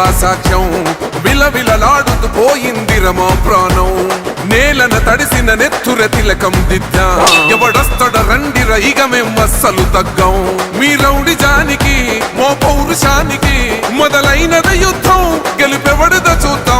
కత్తులు లేవా సాక్ష్యం విలవిలలాడుతూ పోయింది రమా ప్రాణం. నేలన తడిసిన నెత్తుర తిలకం దిద్దా. ఎవడొస్తడ రండిర ఇక మేం అస్సలు తగ్గం. మీ రౌడి జానికి మో పౌరుషానికి మొదలైనద యుద్ధం. గెలుపెవడద చూద్దాం.